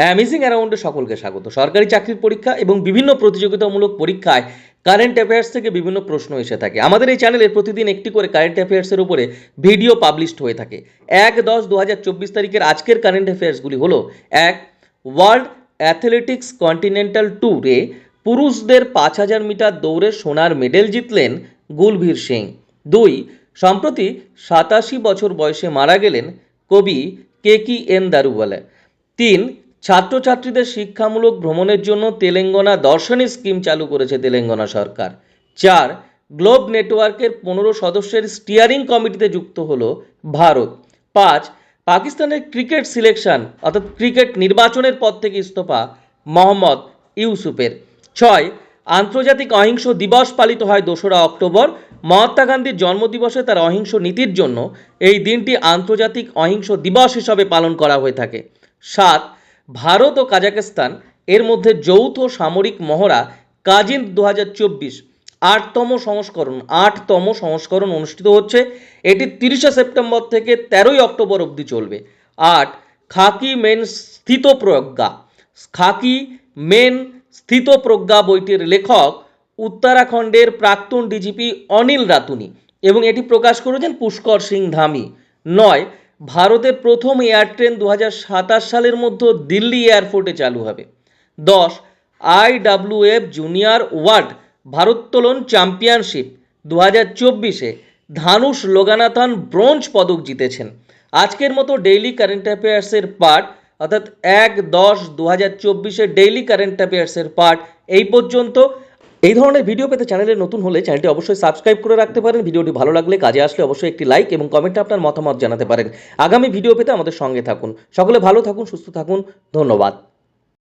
Amazing অ্যারাউন্ডে সকলকে স্বাগত। সরকারি চাকরির পরীক্ষা এবং বিভিন্ন প্রতিযোগিতামূলক পরীক্ষায় কারেন্ট অ্যাফেয়ার্স থেকে বিভিন্ন প্রশ্ন এসে থাকে। আমাদের এই চ্যানেলে প্রতিদিন একটি করে কারেন্ট অ্যাফেয়ার্সের উপরে ভিডিও পাবলিশড হয়ে থাকে। এক দশ দু তারিখের আজকের কারেন্ট অ্যাফেয়ার্সগুলি হলো, এক ওয়ার্ল্ড অ্যাথলেটিক্স কন্টিনেন্টাল ট্যুরে পুরুষদের পাঁচ হাজার মিটার দৌড়ে সোনার মেডেল জিতলেন গুলভীর সিং। দুই, সম্প্রতি সাতাশি বছর বয়সে মারা গেলেন কবি কে কি এন দারুওয়ালা তিন ছাত্রছাত্রীদের শিক্ষামূলক ভ্রমণের জন্য তেলেঙ্গানা দর্শনী স্কিম চালু করেছে তেলেঙ্গানা সরকার। চার, গ্লোব নেটওয়ার্কের পনেরো সদস্যের স্টিয়ারিং কমিটিতে যুক্ত হলো ভারত। পাঁচ, পাকিস্তানের ক্রিকেট সিলেকশন, অর্থাৎ ক্রিকেট নির্বাচনের পদ থেকে ইস্তফা মোহাম্মদ ইউসুফের। ছয়, আন্তর্জাতিক অহিংস দিবস পালিত হয় দোসরা অক্টোবর। মহাত্মা গান্ধীর জন্মদিবসে তার অহিংস নীতির জন্য এই দিনটি আন্তর্জাতিক অহিংস দিবস হিসাবে পালন করা হয়ে থাকে। সাত ভারত ও কাজাকিস্তান এর মধ্যে যৌথ সামরিক মহড়া কাজিন দু হাজার চব্বিশ, আটতম সংস্করণ আটতম সংস্করণ অনুষ্ঠিত হচ্ছে। এটি তিরিশে সেপ্টেম্বর থেকে তেরোই অক্টোবর অবধি চলবে। আট, খাকি মেন স্থিতপ্রজ্ঞা খাকি মেন স্থিতপ্রজ্ঞা বইটির লেখক উত্তরাখণ্ডের প্রাক্তন ডিজিপি অনিল রাতুনি এবং এটি প্রকাশ করেছেন পুষ্কর সিং ধামি। নয় ভারতের প্রথম এয়ার ট্রেন দু হাজার সাতাশ সালের মধ্যে দিল্লি এয়ারপোর্টে চালু হবে। দশ আইডাব্লিউএফ জুনিয়র ওয়ার্ল্ড ভারোত্তোলন চ্যাম্পিয়নশিপ দু হাজার চব্বিশে ধানুষ লোগানাথন ব্রোঞ্জ পদক জিতেছেন। আজকের মতো ডেইলি কারেন্ট অ্যাফেয়ার্সের পার্ট, অর্থাৎ এক দশ দু হাজার চব্বিশে ডেইলি কারেন্ট অ্যাফেয়ার্সের পার্ট এই পর্যন্ত। এই ধরনের ভিডিও পেতে চ্যানেলে নতুন হলে চ্যানেলটি অবশ্যই সাবস্ক্রাইব করে রাখতে পারেন। ভিডিওটি ভালো লাগলে কাজে আসলে অবশ্যই একটি লাইক এবং কমেন্টে আপনার মতামত জানাতে পারেন। আগামী ভিডিও পেতে আমাদের সঙ্গে থাকুন। সকলে ভালো থাকুন, সুস্থ থাকুন। ধন্যবাদ।